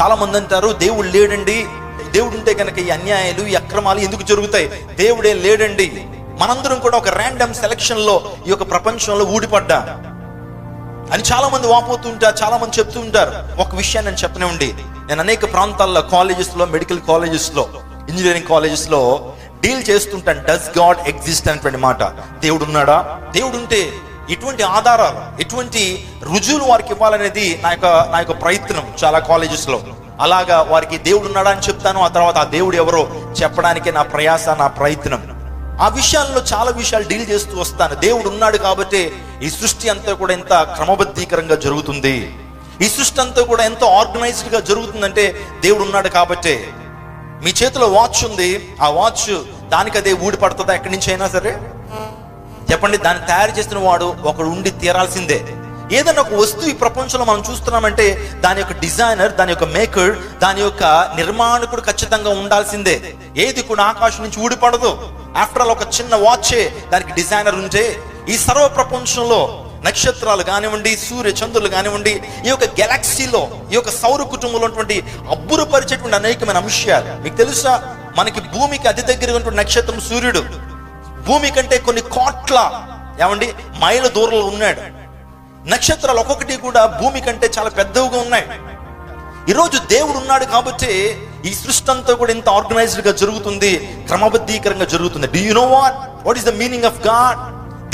చాలా మంది అంటారు దేవుడు లేడండి. దేవుడు ఉంటే కనుక ఈ అన్యాయాలు ఈ అక్రమాలు ఎందుకు జరుగుతాయి? దేవుడే లేడండి. మనందరం కూడా ఒక ర్యాండమ్ సెలక్షన్లో ఈ యొక్క ప్రపంచంలో ఊడిపడ్డా. అని చాలా మంది వాపోతుంటారు చాలా మంది చెప్తూ ఉంటారు. ఒక విషయాన్ని నేను చెప్పనే ఉండి నేను అనేక ప్రాంతాల్లో కాలేజెస్లో మెడికల్ కాలేజెస్లో ఇంజనీరింగ్ కాలేజెస్లో డీల్ చేస్తుంటాను డస్ గాడ్ ఎగ్జిస్ట్ అనేటువంటి మాట. దేవుడు ఉన్నాడా దేవుడు ఉంటే ఎటువంటి ఆధారాలు ఎటువంటి రుజువులు వారికి ఇవ్వాలనేది నా యొక్క నా యొక్క ప్రయత్నం చాలా కాలేజెస్లో. అలాగా వారికి దేవుడు ఉన్నాడా అని చెప్తాను ఆ తర్వాత ఆ దేవుడు ఎవరో చెప్పడానికి నా ప్రయాస నా ప్రయత్నం. ఆ విషయాల్లో చాలా విషయాలు డీల్ చేస్తూ వస్తాను. దేవుడు ఉన్నాడు కాబట్టి ఈ సృష్టి అంతా కూడా ఎంత క్రమబద్ధీకరంగా జరుగుతుంది. ఈ సృష్టి అంతా కూడా ఎంత ఆర్గనైజ్డ్గా జరుగుతుందంటే దేవుడు ఉన్నాడు కాబట్టే. మీ చేతిలో వాచ్ ఉంది. ఆ వాచ్ దానికి అదే ఊడిపడుతుందా? ఎక్కడి నుంచి అయినా సరే? చెప్పండి దాన్ని తయారు చేసిన వాడు ఒకడు ఉండి తీరాల్సిందే. ఏదైనా ఒక వస్తువు ఈ ప్రపంచంలో మనం చూస్తున్నామంటే దాని యొక్క డిజైనర్ దాని యొక్క మేకర్ దాని యొక్క నిర్మాణకుడు ఖచ్చితంగా ఉండాల్సిందే. ఏది కూడా ఆకాశం నుంచి ఊడిపడదు. ఆఫ్టర్ ఆల్ ఒక చిన్న వాచే దానికి డిజైనర్ ఉంటే ఈ సర్వ ప్రపంచంలో నక్షత్రాలు కానివ్వండి సూర్య చంద్రులు కానివ్వండి ఈ యొక్క గెలాక్సీలో ఈ యొక్క సౌర కుటుంబంలో ఉన్నటువంటి అబ్బురపరిచేటువంటి అనేకమైన అంశాలు. మీకు తెలుసా? మనకి భూమికి అతి దగ్గర ఉన్నటువంటి నక్షత్రం సూర్యుడు. భూమి కంటే కొన్ని కోట్ల ఏమండి మైల దూరంలో ఉన్నాడు. నక్షత్రాలు ఒక్కొక్కటి కూడా భూమి కంటే చాలా పెద్దవిగా ఉన్నాయి. ఈరోజు దేవుడు ఉన్నాడు కాబట్టి ఈ సృష్టి అంతా కూడా ఇంత ఆర్గనైజ్డ్గా జరుగుతుంది క్రమబద్ధీకరంగా జరుగుతుంది. Do you know what what is the meaning of God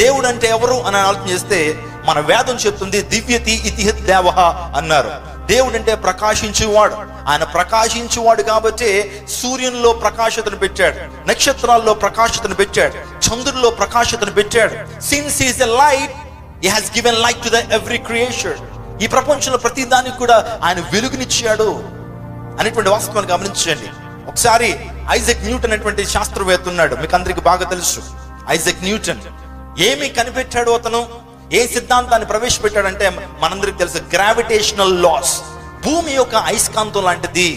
దేవుడు అంటే ఎవరు అని ఆలోచన చేస్తే మన వేదం చెప్తుంది దివ్యతి ఇతిహత్ దేవ అన్నారు. దేవుడు అంటే ప్రకాశించేవాడు. ఆయన ప్రకాశించేవాడు కాబట్టి సూర్యునిలో ప్రకాశతను పెట్టాడు నక్షత్రాల్లో ప్రకాశతను పెట్టాడు చంద్రుల్లో ప్రకాశతను పెట్టాడు. Since is a light he has given light to the every creation ఈ ప్రపంచంలో ప్రతి దానికి కూడా ఆయన వెలుగునిచ్చాడు అనేటువంటి వాస్తవాన్ని గమనించండి. ఒకసారి ఐజక్ న్యూటన్ అనేటువంటి శాస్త్రవేత్త ఉన్నాడు మీకు అందరికి బాగా తెలుసు. ఐజక్ న్యూటన్ ఏమి కనిపెట్టాడు అతను? ఏ సిద్ధాంతాన్ని ప్రవేశపెట్టాడంటే మనందరికి తెలుసు గ్రావిటేషనల్ లాస్ భూమి యొక్క అయస్కాంతం లాంటిది.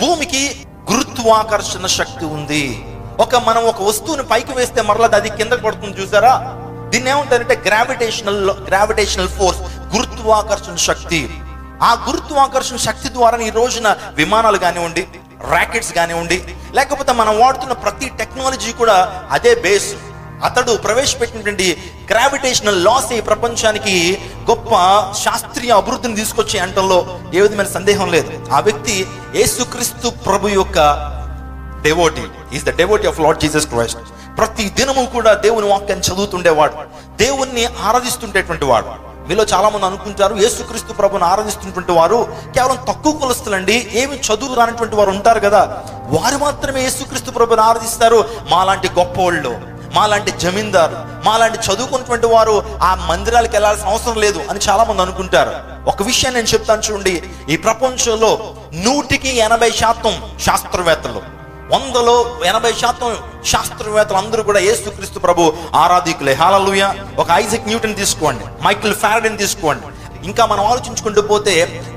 భూమికి గురుత్వాకర్షణ శక్తి ఉంది. ఒక మనం ఒక వస్తువుని పైకి వేస్తే మరలా అది కింద పడుతుంది చూసారా? దీన్ని ఏమంటారంటే గ్రావిటేషనల్ గ్రావిటేషనల్ ఫోర్స్ గురుత్వాకర్షణ శక్తి. ఆ గురుత్వాకర్షణ శక్తి ద్వారా ఈ రోజున విమానాలు కానివ్వండి ర్యాకెట్స్ కానివ్వండి లేకపోతే మనం వాడుతున్న ప్రతి టెక్నాలజీ కూడా అదే బేస్ అతడు ప్రవేశపెట్టినటువంటి గ్రావిటేషనల్ లాస్ ఈ ప్రపంచానికి గొప్ప శాస్త్రీయ అభివృద్ధిని తీసుకొచ్చే అంటంలో ఏ విధమైన సందేహం లేదు. ఆ వ్యక్తి యేసుక్రీస్తు ప్రభు యొక్క devotee is the devotee of Lord Jesus Christ ప్రతి దినము కూడా దేవుని వాక్యాన్ని చదువుతుండేవాడు. దేవుణ్ణి ఆరాధిస్తుండేటువంటి వాడు. మీలో చాలా మంది అనుకుంటారు యేసుక్రీస్తు ప్రభుని ఆరాధిస్తున్నటువంటి వారు కేవలం తక్కువ కులస్తులండి ఏమి చదువు రానటువంటి వారు ఉంటారు కదా. వారు మాత్రమే యేసుక్రీస్తు ప్రభుని ఆరాధిస్తారు. మాలాంటి గొప్ప వాళ్ళు మాలాంటి జమీందారు మాలాంటి చదువుకున్నటువంటి వారు ఆ మందిరాలకు వెళ్ళాల్సిన అవసరం లేదు అని చాలా మంది అనుకుంటారు. ఒక విషయం నేను చెప్తాను చూడండి. ఈ ప్రపంచంలో నూటికి ఎనభై శాతం శాస్త్రవేత్తలు వందలో ఎనభై శాతం శాస్త్రవేత్తలు అందరూ కూడా ఏసుక్రీస్తు ప్రభు ఆరాధికులే. హాలలుయ ఒక ఐజక్ న్యూటన్ తీసుకోండి. మైకిల్ ఫ్యారడన్ తీసుకోండి. ఇంకా మనం ఆలోచించుకుంటూ పోతే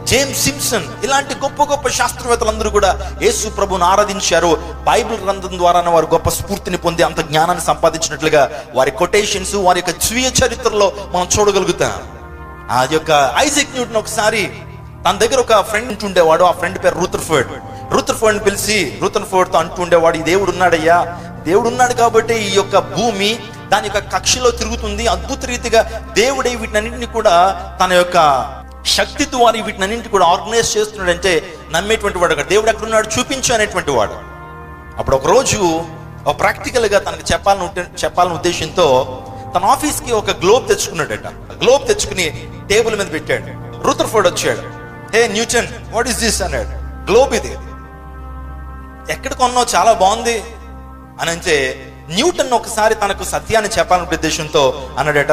జేమ్స్ సిమ్సన్ ఇలాంటి గొప్ప గొప్ప శాస్త్రవేత్తలందరూ కూడా యేసు ప్రభుని ఆరాధించారు. బైబిల్ గ్రంథం ద్వారా వారు గొప్ప స్ఫూర్తిని పొంది అంత జ్ఞానాన్ని సంపాదించినట్లుగా వారి కొటేషన్స్ వారి యొక్క స్వీయ చరిత్రలో మనం చూడగలుగుతాం. ఆ యొక్క ఐజక్ న్యూటన్ ఒకసారి తన దగ్గర ఒక ఫ్రెండ్ ఉంటుండేవాడు ఆ ఫ్రెండ్ పేరు రూతర్ఫర్డ్ రూతర్ఫర్డ్ పిలిచి రూతర్ఫర్డ్తో అంటుండేవాడు ఈ దేవుడు ఉన్నాడయ్యా దేవుడు ఉన్నాడు కాబట్టి ఈ యొక్క భూమి దాని యొక్క కక్షలో తిరుగుతుంది. అద్భుత రీతిగా దేవుడే వీటినన్నింటినీ కూడా తన యొక్క శక్తి ద్వారా వీటినన్నింటినీ కూడా ఆర్గనైజ్ చేస్తున్నాడంటే నమ్మేటువంటి వాడు దేవుడు ఎక్కడున్నాడు చూపించు అనేటువంటి వాడు. అప్పుడు ఒక రోజు ఒక ప్రాక్టికల్గా తనకు చెప్పాలని చెప్పాలని ఉద్దేశంతో తన ఆఫీస్కి ఒక గ్లోబ్ తెచ్చుకున్నాడట. గ్లోబ్ తెచ్చుకుని టేబుల్ మీద పెట్టాడు. రూతర్ఫోర్డ్ వచ్చాడు. Hey Newton what is this? అన్నాడు. గ్లోబ్ ఇది. ఎక్కడ కొన్నావు? చాలా బాగుంది. అని అంటే న్యూటన్ ఒకసారి తనకు సత్యాన్ని చెప్పాలనే ఉద్దేశంతో అన్నాడట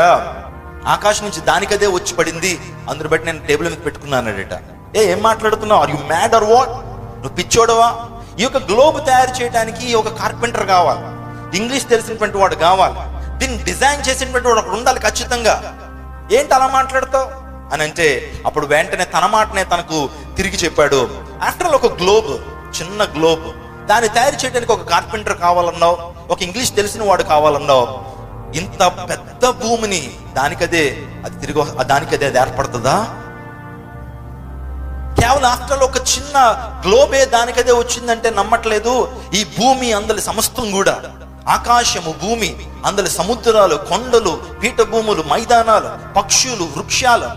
ఆకాశం నుంచి దానికదే వచ్చి పడింది అందరు బట్టి నేను టేబుల్ మీద పెట్టుకున్నాను అన్నాడట. ఏ ఏం మాట్లాడుతున్నావు? Are you mad or what నువ్వు పిచ్చోడవా? ఈ యొక్క గ్లోబ్ తయారు చేయడానికి ఒక కార్పెంటర్ కావాలి. ఇంగ్లీష్ తెలిసినటువంటి వాడు కావాలి. దీన్ని డిజైన్ చేసినటువంటి వాడు అక్కడ ఉండాలి ఖచ్చితంగా. ఏంటి అలా మాట్లాడతావు? అని అంటే అప్పుడు వెంటనే తన మాటనే తనకు తిరిగి చెప్పాడు ఆఫ్టర్ ఆల్ ఒక గ్లోబ్ చిన్న గ్లోబ్ దాన్ని తయారు చేయడానికి ఒక కార్పెంటర్ కావాలన్నావు ఒక ఇంగ్లీష్ తెలిసిన వాడు కావాలన్నావు. ఇంత పెద్ద భూమిని దానికదే అది తిరిగి దానికదే అది ఏర్పడుతుందా? కేవలం ఆఫ్టర్ ఒక చిన్న గ్లోబే దానికదే వచ్చిందంటే నమ్మట్లేదు. ఈ భూమి అందరి సమస్తం కూడా ఆకాశము భూమి అందరి సముద్రాలు కొండలు పీఠభూములు మైదానాలు పక్షులు వృక్షాలు.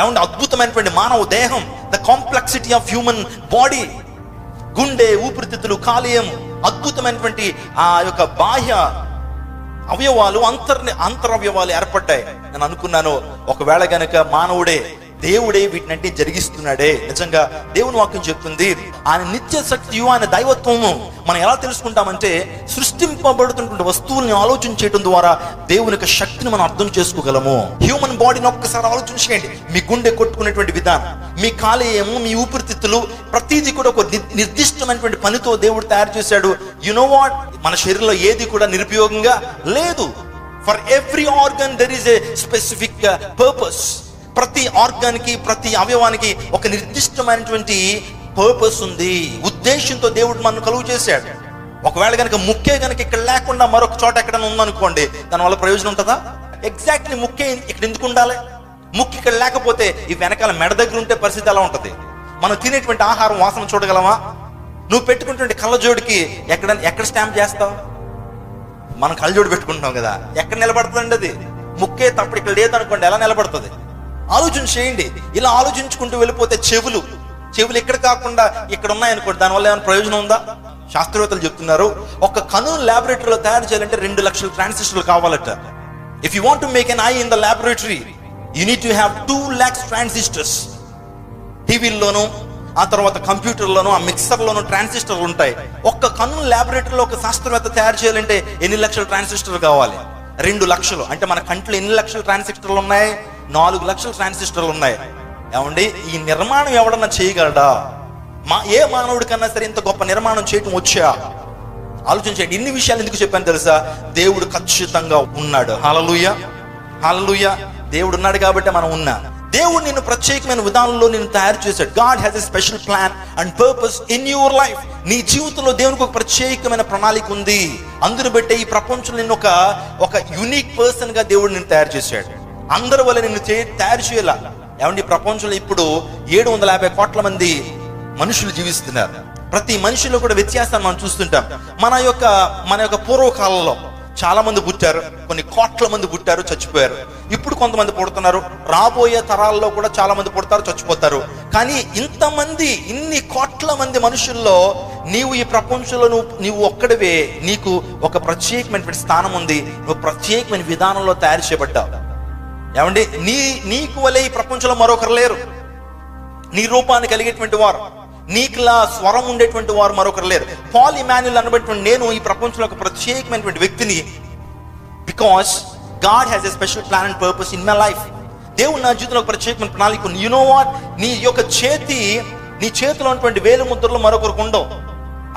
ఏమంటే అద్భుతమైనటువంటి మానవ దేహం the complexity of human body గుండె ఊపిరితిత్తులు కాలేయం అద్భుతమైనటువంటి ఆ యొక్క బాహ్య అవయవాలు అంతర్ అంతరవయవాలు ఏర్పడ్డాయి. నేను అనుకున్నాను ఒకవేళ గనక మానవుడే దేవుడే వీటినంటే జరిగిస్తున్నాడే. నిజంగా దేవుని వాక్యం చెప్తుంది ఆయన నిత్య శక్తియు ఆయన దైవత్వము మనం ఎలా తెలుసుకుంటామంటే సృష్టింపబడుతున్నటువంటి వస్తువుల్ని ఆలోచన చేయడం ద్వారా దేవుని యొక్క శక్తిని మనం అర్థం చేసుకోగలము. హ్యూమన్ బాడీని ఒక్కసారి ఆలోచన చేయండి. మీ గుండె కొట్టుకునేటువంటి విధానం మీ కాలేయము మీ ఊపిరితిత్తులు ప్రతిదీ కూడా ఒక నిర్దిష్టమైనటువంటి పనితో దేవుడు తయారు చేశాడు. యునో వాట్ మన శరీరంలో ఏది కూడా నిరుపయోగంగా లేదు. For every organ there is a specific purpose ప్రతి ఆర్గాన్కి ప్రతి అవయవానికి ఒక నిర్దిష్టమైనటువంటి పర్పస్ ఉంది. ఉద్దేశంతో దేవుడు మనం కలుగు చేశాడు. ఒకవేళ కనుక ముక్కే కనుక ఇక్కడ లేకుండా మరొక చోట ఎక్కడైనా ఉందనుకోండి దానివల్ల ప్రయోజనం ఉంటుందా? ఎగ్జాక్ట్లీ ముక్కే ఇక్కడ ఎందుకు ఉండాలి? ముక్కు ఇక్కడ లేకపోతే ఈ వెనకాల మెడ దగ్గర ఉంటే పరిస్థితి ఎలా ఉంటది? మనం తినేటువంటి ఆహారం వాసన చూడగలమా? నువ్వు పెట్టుకున్నటువంటి కళ్ళజోడికి ఎక్కడ ఎక్కడ స్టాంప్ చేస్తావు? మనం కళ్ళజోడు పెట్టుకుంటున్నాం కదా. ఎక్కడ నిలబడుతుందండి అది? ముక్కే తప్పుడు ఇక్కడ లేదనుకోండి ఎలా నిలబడుతుంది? ఆలోచన చేయండి. ఇలా ఆలోచించుకుంటూ వెళ్ళిపోతే చెవులు చెవులు ఇక్కడ కాకుండా ఇక్కడ ఉన్నాయనుకోండి దానివల్ల ఏమైనా ప్రయోజనం ఉందా? శాస్త్రవేత్తలు చెప్తున్నారు ఒక కను ల్యాబొరేటరీలో తయారు చేయాలంటే రెండు లక్షల ట్రాన్సిస్టర్లు కావాలట. If you want to make an eye in the laboratory you need you have two lakhs transistors టీవీల్లోనూ ఆ తర్వాత కంప్యూటర్లోనూ ఆ మిక్సర్లోనూ ట్రాన్సిస్టర్లు ఉంటాయి. ఒక్క కన్ను ల్యాబొరేటరీలో ఒక శాస్త్రవేత్త తయారు చేయాలంటే ఎన్ని లక్షల ట్రాన్సిస్టర్లు కావాలి? రెండు లక్షలు. అంటే మన కంట్లో ఎన్ని లక్షల ట్రాన్సిస్టర్లు ఉన్నాయి? నాలుగు లక్షల ట్రాన్సిస్టర్లు ఉన్నాయి. ఏమండి? ఈ నిర్మాణం ఎవడన్నా చేయగలడా? మా ఏ మానవుడికన్నా సరే ఇంత గొప్ప నిర్మాణం చేయటం వచ్చా? ఆలోచించండి ఇన్ని విషయాలు ఎందుకు చెప్పాను తెలుసా? దేవుడు ఖచ్చితంగా ఉన్నాడు. హలలుయ. హలలుయ. దేవుడు ఉన్నాడు కాబట్టి మనం ఉన్నా. దేవుడు నిన్ను ప్రత్యేకమైన విధానంలో నేను తయారు చేశాడు. God has a special plan and purpose in your life నీ జీవితంలో దేవునికి ఒక ప్రత్యేకమైన ప్రణాళిక ఉంది. అందును బట్టే ఈ ప్రపంచంలో నిన్ను ఒక ఒక యునిక్ పర్సన్గా దేవుడు నేను తయారు చేశాడు. అందరి వల్ల నిన్ను చే- తయారు చేయాల? ఏమండి ఈ ప్రపంచంలో ఇప్పుడు ఏడు వందల యాభై కోట్ల మంది మనుషులు జీవిస్తున్నారు. ప్రతి మనిషిలో కూడా వ్యత్యాసాన్ని మనం చూస్తుంటాం. మన యొక్క మన యొక్క పూర్వకాలంలో చాలా మంది పుట్టారు కొన్ని కోట్ల మంది పుట్టారు చచ్చిపోయారు. ఇప్పుడు కొంతమంది పుడుతున్నారు. రాబోయే తరాల్లో కూడా చాలా మంది పుడతారు చచ్చిపోతారు. కానీ ఇంతమంది ఇన్ని కోట్ల మంది మనుషుల్లో నీవు ఈ ప్రపంచంలో నువ్వు నీవు ఒక్కడివే. నీకు ఒక ప్రత్యేకమైనటువంటి స్థానం ఉంది. నువ్వు ప్రత్యేకమైన విధానంలో తయారు చేయబడ్డావు. ఏమండి? నీ నీకు వలె ఈ ప్రపంచంలో మరొకరు లేరు. నీ రూపాన్ని కలిగేటువంటి వారు నీకులా స్వరం ఉండేటువంటి వారు మరొకరు లేరు. పాల్ ఇమాన్యుల్ అనబడినటువంటి నేను ఈ ప్రపంచంలో ఒక ప్రత్యేకమైనటువంటి వ్యక్తిని because God has a special plan and purpose in my life దేవుడు నా జీవితంలో ఒక ప్రత్యేకమైన ప్రణాళిక ఉంది. యు నో వాట్ నీ యొక్క చేతి నీ చేతిలో ఉన్నటువంటి వేలు ముద్రలు మరొకరికి ఉండవు.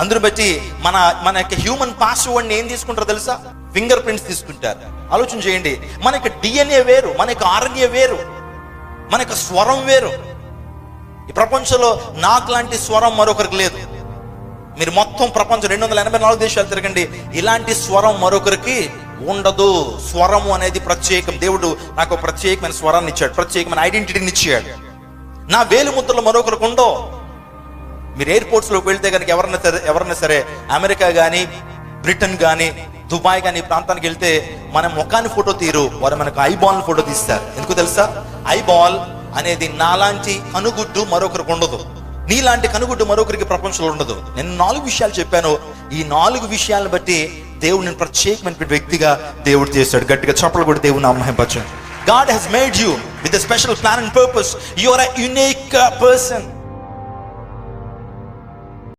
అందరు బట్టి మన మన యొక్క హ్యూమన్ పాస్వర్డ్ని ఏం తీసుకుంటారో తెలుసా? ఫింగర్ ప్రింట్స్ తీసుకుంటారు. ఆలోచన చేయండి. మన యొక్క డిఎన్ఏ వేరు మన యొక్క ఆర్ఎన్ఏ వేరు మన యొక్క స్వరం వేరు. ఈ ప్రపంచంలో నాకు లాంటి స్వరం మరొకరికి లేదు. మీరు మొత్తం ప్రపంచం రెండు వందల ఎనభై నాలుగు దేశాలు తిరగండి. ఇలాంటి స్వరం మరొకరికి ఉండదు. స్వరము అనేది ప్రత్యేకం. దేవుడు నాకు ప్రత్యేకమైన స్వరాన్ని ఇచ్చాడు ప్రత్యేకమైన ఐడెంటిటీని ఇచ్చాడు. నా వేలు ముద్రలు మరొకరికి ఉండో మీరు ఎయిర్పోర్ట్స్లోకి వెళ్తే కనుక ఎవరన్నా సరే ఎవరన్నా సరే అమెరికా కానీ బ్రిటన్ కానీ దుబాయ్ కానీ ఈ ప్రాంతానికి వెళ్తే మన ముఖాన్ని ఫోటో తీరు వారు మనకు ఐబాల్ ఫోటో తీస్తారు. ఎందుకు తెలుసా? ఐబాల్ అనేది నాలాంటి కనుగుడ్డు మరొకరికి ఉండదు. నీలాంటి కనుగుడ్డు మరొకరికి ప్రపంచంలో ఉండదు. నేను నాలుగు విషయాలు చెప్పాను. ఈ నాలుగు విషయాలను బట్టి దేవుడు నేను ప్రత్యేకమైన వ్యక్తిగా దేవుడు చేశాడు. గట్టిగా చప్పలు కూడా దేవుని నామహింపచ్చు God has made you with special plan and purpose purpose. Are are a.